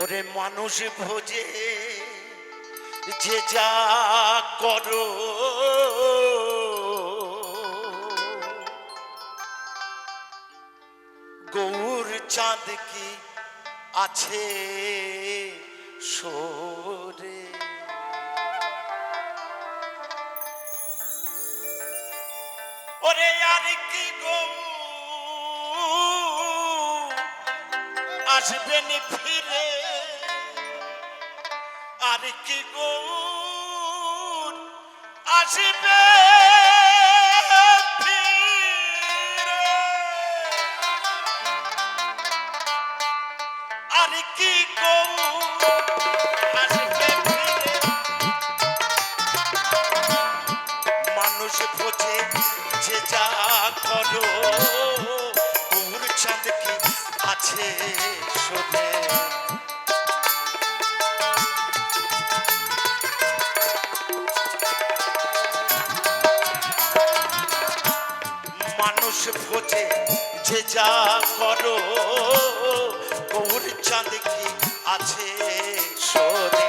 ওরে মানুষ ভোজে, যে যা করো। গৌর চাঁদ কি আছে সরে? ওরে আর কি গো? আসবেন আর কি গো আসবে বোঝে যে যা করো গৌর চাঁদ কি আছে শোনে?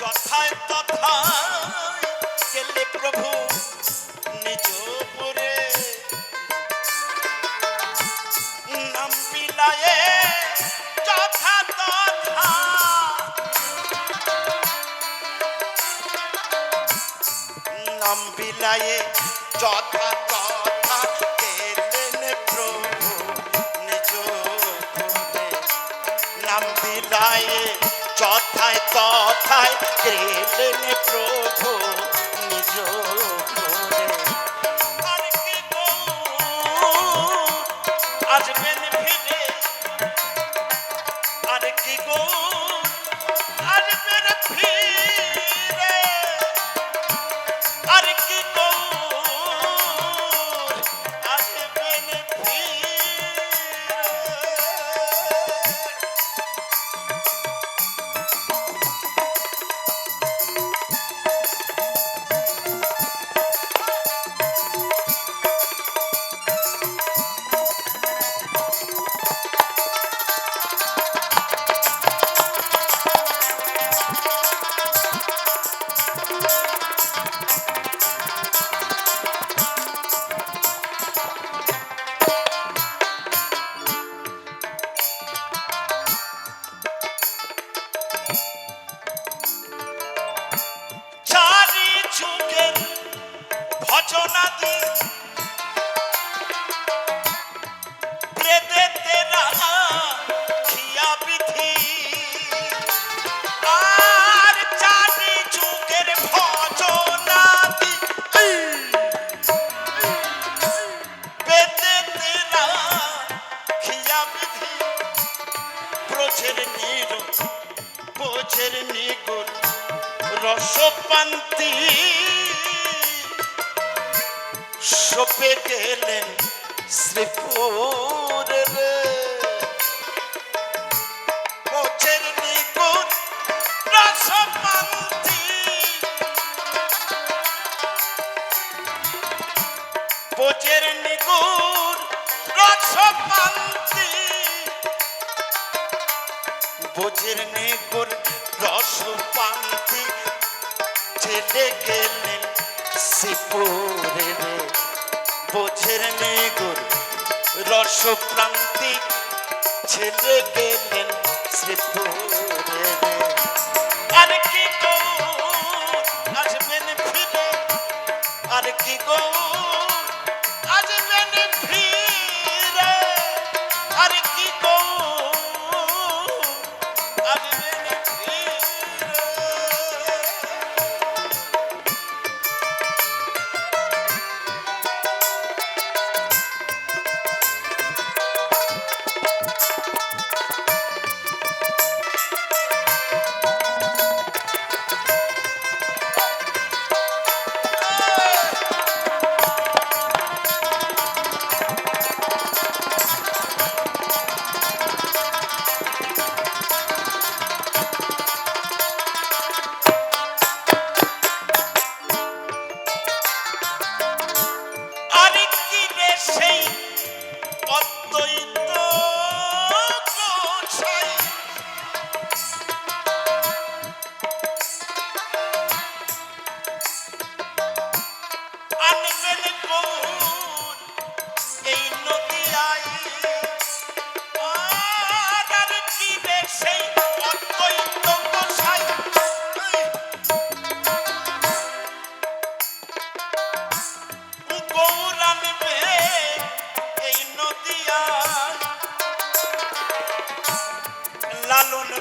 যথায় তথায় গেলে প্রভু নিজ বিলায়ে যথা, তথা গেলেন প্রভু নিজ নাম বিলায়ে, যথায়, তথায় গেলেন প্রভু নিজ আসবেন ফিরে Father. সপে গেলেন শ্রীপুরে রে কোচের নিকুট রসপান্তি কোচের নিকুট রসপান্তি বোঝের নেগুর রসপান্তি ছেলে গেলেন শ্রীপুরে রে বোঝের মেঘর রসপ্রান্তি ছেলে গেলেন সে আর কি গো আসবেন ফিরে? আর কি গো?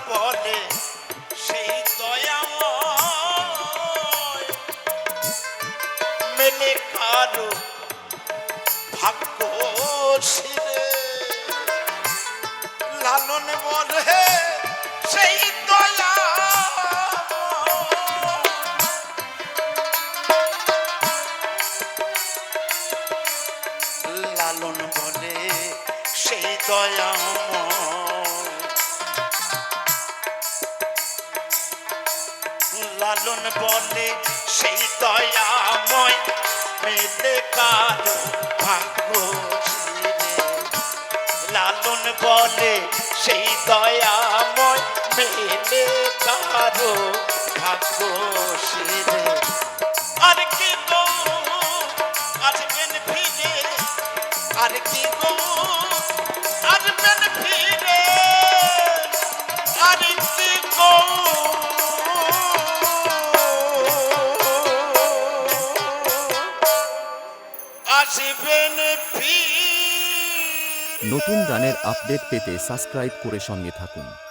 বলে সেই দয়াময় মেলে কারও ভাগ্য শিরে, লালন বলে সেই দয়াময় লালন বলে সেই দয়াময় লালন বলে সেই দয়াময় মেলে কারও ভাগ্য। লালন বলে সেই দয়াময় মেলে কারও ভাগ্য শিরে আর কি গো আসবেন ফিরে, আর কি গো আসবেন ফিরে আর কি গো নতুন গানের আপডেট পেতে সাবস্ক্রাইব করে সঙ্গে থাকুন।